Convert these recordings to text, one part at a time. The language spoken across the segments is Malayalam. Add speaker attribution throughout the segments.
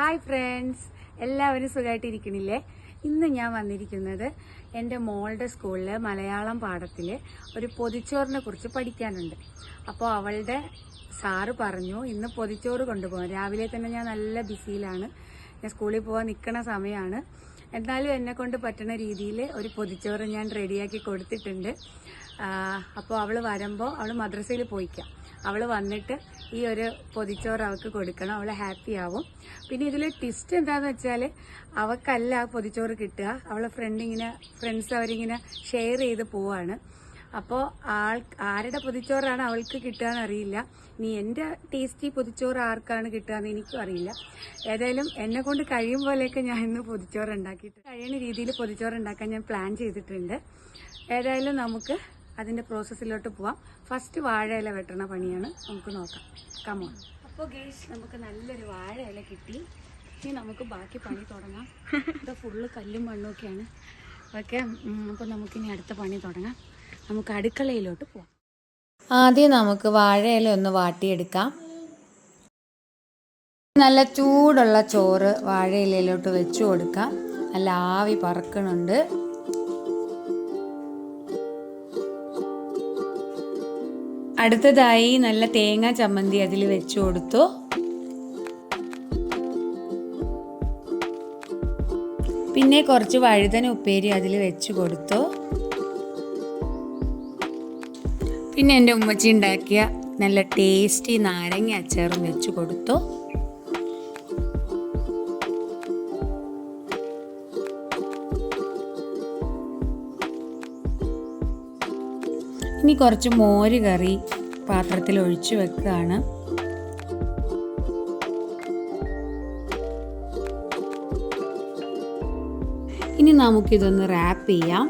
Speaker 1: ഹായ് ഫ്രണ്ട്സ് എല്ലാവരും സുഖമായിട്ടിരിക്കണില്ലേ ഇന്ന് ഞാൻ വന്നിരിക്കുന്നത് എന്റെ മോളുടെ സ്കൂളിൽ മലയാളം പാഠത്തിൽ ഒരു പൊതിച്ചോറിനെ കുറിച്ച് പഠിക്കാനുണ്ട്. അപ്പോൾ അവളുടെ സാറ് പറഞ്ഞു ഇന്ന് പൊതിച്ചോറ് കൊണ്ടുപോകാം. രാവിലെ തന്നെ ഞാൻ നല്ല ബിസിയിലാണ്. ഞാൻ സ്കൂളിൽ പോകാൻ നിൽക്കണ സമയമാണ്. എന്നാലും എന്നെ കൊണ്ട് പറ്റുന്ന രീതിയിൽ ഒരു പൊതിച്ചോറ് ഞാൻ റെഡിയാക്കി കൊടുത്തിട്ടുണ്ട്. അപ്പോൾ അവൾ വരുമ്പോൾ അവൾ മദ്രസയിൽ പോയിക്കാം. അവൾ വന്നിട്ട് ഈ ഒരു പൊതിച്ചോറ് അവൾക്ക് കൊടുക്കണം. അവൾ ഹാപ്പി ആവും. പിന്നെ ഇതിൽ ട്വിസ്റ്റ് എന്താന്ന് വെച്ചാൽ അവൾക്കല്ല ആ പൊതിച്ചോറ് കിട്ടുക. അവളെ ഫ്രണ്ട് ഇങ്ങനെ ഫ്രണ്ട്സ് അവരിങ്ങനെ ഷെയർ ചെയ്ത് പോവാണ്. അപ്പോൾ ആൾ ആരുടെ പൊതിച്ചോറാണ് അവൾക്ക് കിട്ടുകയെന്ന് അറിയില്ല. നീ എന്റെ ടേസ്റ്റി പൊതിച്ചോറ് ആർക്കാണ് കിട്ടുകയെന്ന് എനിക്കും അറിയില്ല. ഏതായാലും എന്നെ കൊണ്ട് കഴിയും പോലെയൊക്കെ ഞാൻ ഇന്ന് പൊതിച്ചോറ് ഉണ്ടാക്കിയിട്ട്. കഴിയുന്ന രീതിയിൽ പൊതിച്ചോറ് ഉണ്ടാക്കാൻ ഞാൻ പ്ലാൻ ചെയ്തിട്ടുണ്ട്. ഏതായാലും നമുക്ക് അതിന്റെ പ്രോസസ്സിലോട്ട് പോവാം. ഫസ്റ്റ് വാഴയില വെട്ടണ പണിയാണ്. നമുക്ക് നോക്കാം. കമോൺ അപ്പോൾ ഗേഷ് നമുക്ക് നല്ലൊരു വാഴയില കിട്ടി. ഇനി നമുക്ക് ബാക്കി പണി തുടങ്ങാം. ഇവിടെ ഫുള്ള് കല്ലും മണ്ണൊക്കെയാണ്. ഓക്കെ അപ്പോൾ നമുക്കിനി അടുത്ത പണി തുടങ്ങാം. നമുക്ക് അടുക്കളയിലോട്ട് പോവാം.
Speaker 2: ആദ്യം നമുക്ക് വാഴയില ഒന്ന് വാട്ടിയെടുക്കാം. നല്ല ചൂടുള്ള ചോറ് വാഴയിലയിലോട്ട് വെച്ചു കൊടുക്കാം. നല്ല ആവി പറക്കണുണ്ട്. അടുത്തതായി നല്ല തേങ്ങ ചമ്മന്തി അതിൽ വെച്ചു കൊടുത്തു. പിന്നെ കുറച്ച് വഴുതന ഉപ്പേരി അതിൽ വെച്ച് കൊടുത്തു. പിന്നെ എന്റെ ഉമ്മച്ചി ഉണ്ടാക്കിയ നല്ല ടേസ്റ്റി നാരങ്ങ അച്ചാറും വെച്ച് കൊടുത്തു. ഇനി കുറച്ച് മോര് കറി പാത്രത്തിൽ ഒഴിച്ചു വെക്കുകയാണ്. ഇനി നമുക്കിതൊന്ന് റാപ്പ് ചെയ്യാം.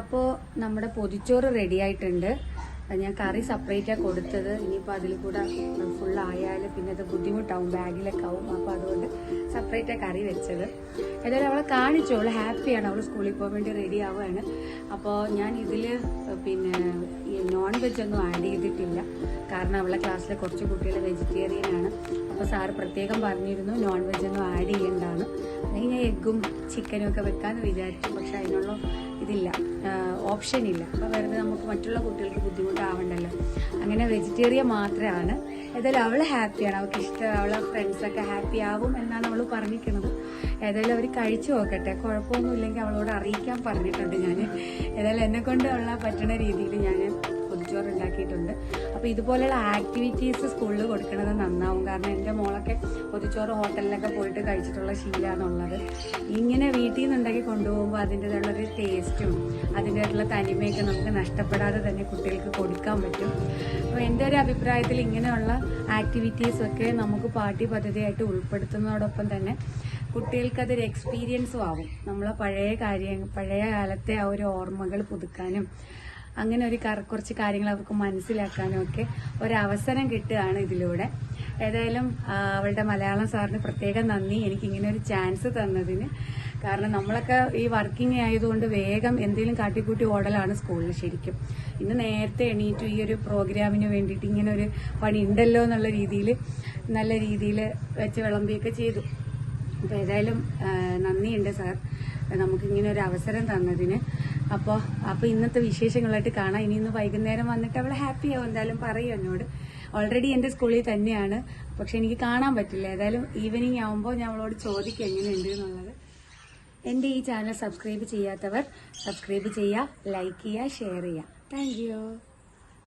Speaker 1: അപ്പോൾ നമ്മുടെ പൊതിച്ചോറ് റെഡി ആയിട്ടുണ്ട്. ഞാൻ കറി സെപ്പറേറ്റാണ് കൊടുത്തത്. ഇനിയിപ്പോൾ അതിൽ കൂടെ ഫുൾ ആയാലും പിന്നെ അത് ബുദ്ധിമുട്ടാവും ബാഗിലൊക്കെ ആവും. അപ്പോൾ അതുകൊണ്ട് സെപ്പറേറ്റാണ് കറി വെച്ചത്. ഏതായാലും അവളെ കാണിച്ചു. അവൾ ഹാപ്പിയാണ് അവൾ സ്കൂളിൽ പോകാൻ വേണ്ടി റെഡി ആവുകയാണ്. അപ്പോൾ ഞാൻ ഇതിൽ പിന്നെ ഈ നോൺ വെജ് ഒന്നും ആഡ് ചെയ്തിട്ടില്ല. കാരണം അവളെ ക്ലാസ്സിലെ കുറച്ച് കുട്ടികൾ വെജിറ്റേറിയൻ ആണ്. അപ്പോൾ സാറ് പ്രത്യേകം പറഞ്ഞിരുന്നു നോൺ വെജ് ഒന്നും ആഡ് ചെയ്യേണ്ടതാണ് അല്ലെങ്കിൽ ഞാൻ എഗ്ഗും ചിക്കനും ഒക്കെ വെക്കാമെന്ന് വിചാരിച്ചു. പക്ഷെ അതിനുള്ള ഇതില്ല. ഓപ്ഷൻ ഇല്ല. അപ്പോൾ വെറുതെ നമുക്ക് മറ്റുള്ള കുട്ടികൾക്ക് ബുദ്ധിമുട്ടാവണ്ടല്ലോ. അങ്ങനെ വെജിറ്റേറിയൻ മാത്രമാണ് ഏതായാലും അവൾ ഹാപ്പിയാണ് അവൾക്ക് ഇഷ്ടം അവളെ ഫ്രണ്ട്സൊക്കെ ഹാപ്പി ആവും എന്നാണ് അവൾ പറഞ്ഞിരിക്കുന്നത്. ഏതായാലും അവർ കഴിച്ചു നോക്കട്ടെ. കുഴപ്പമൊന്നുമില്ലെങ്കിൽ അവളോട് അറിയിക്കാൻ പറഞ്ഞിട്ടുണ്ട് ഞാൻ ഏതായാലും എന്നെ കൊണ്ട് ഉള്ള പറ്റുന്ന രീതിയിൽ ഞാൻ പൊതിച്ചോറ് ഉണ്ടാക്കിയിട്ടുണ്ട് അപ്പോൾ ഇതുപോലെയുള്ള ആക്ടിവിറ്റീസ് സ്കൂളിൽ കൊടുക്കുന്നത് നന്നാവും. കാരണം എന്റെ മോളൊക്കെ പൊതിച്ചോറ് ഹോട്ടലിലൊക്കെ പോയിട്ട് കഴിച്ചിട്ടുള്ള ശീലമാണുള്ളത് ഇങ്ങനെ വീട്ടിൽ നിന്ന് ഉണ്ടാക്കി കൊണ്ടുപോകുമ്പോൾ അതിന്റേതായുള്ളൊരു ടേസ്റ്റും അതിന്റേതായിട്ടുള്ള തനിമയൊക്കെ നമുക്ക് നഷ്ടപ്പെടാതെ തന്നെ കുട്ടികൾക്ക് കൊടുക്കാൻ പറ്റും. അപ്പോൾ എന്റെ ഒരു അഭിപ്രായത്തിൽ ഇങ്ങനെയുള്ള ആക്ടിവിറ്റീസൊക്കെ നമുക്ക് പാഠ്യപദ്ധതിയായിട്ട് ഉൾപ്പെടുത്തുന്നതോടൊപ്പം തന്നെ കുട്ടികൾക്ക് അതൊരു എക്സ്പീരിയൻസും ആവും. നമ്മളെ പഴയ കാര്യങ്ങൾ പഴയ കാലത്തെ ആ ഒരു ഓർമ്മകൾ പുതുക്കാനും അങ്ങനെ ഒരു കുറച്ച് കാര്യങ്ങൾ അവർക്ക് മനസ്സിലാക്കാനും ഒക്കെ ഒരവസരം കിട്ടുകയാണ് ഇതിലൂടെ. ഏതായാലും അവളുടെ മലയാളം സാറിന് പ്രത്യേകം നന്ദി. എനിക്ക് ഇങ്ങനെ ഒരു ചാൻസ് തന്നതിന്. കാരണം നമ്മളൊക്കെ ഈ വർക്കിംഗ് ആയതുകൊണ്ട് വേഗം എന്തെങ്കിലും കാട്ടിക്കൂട്ടി ഓടലാണ് സ്കൂളിൽ ശരിക്കും. ഇന്ന് നേരത്തെ എണീറ്റ് ഈ ഒരു പ്രോഗ്രാമിന് വേണ്ടിയിട്ട് ഇങ്ങനെ ഒരു പണി ഉണ്ടല്ലോ എന്നുള്ള രീതിയിൽ നല്ല രീതിയിൽ വെച്ച് വിളമ്പിയൊക്കെ ചെയ്തു. അപ്പോൾ ഏതായാലും നന്ദിയുണ്ട് സാർ. നമുക്കിങ്ങനെ ഒരു അവസരം തന്നതിന്. അപ്പോൾ അപ്പോൾ ഇന്നത്തെ വിശേഷങ്ങളായിട്ട് കാണാം. ഇനി ഇന്ന് വൈകുന്നേരം വന്നിട്ട് അവളെ ഹാപ്പി ആവും. എന്തായാലും പറയും എന്നോട്. ഓൾറെഡി എന്റെ സ്കൂളിൽ തന്നെയാണ്. പക്ഷെ എനിക്ക് കാണാൻ പറ്റില്ല. ഏതായാലും ഈവനിങ് ആവുമ്പോൾ ഞാൻ അവളോട് ചോദിക്കും എങ്ങനെയുണ്ട് എന്നുള്ളത്. എന്റെ ഈ ചാനൽ സബ്സ്ക്രൈബ് ചെയ്യാത്തവർ സബ്സ്ക്രൈബ് ചെയ്യുക ലൈക്ക് ചെയ്യുക ഷെയർ ചെയ്യുക. താങ്ക്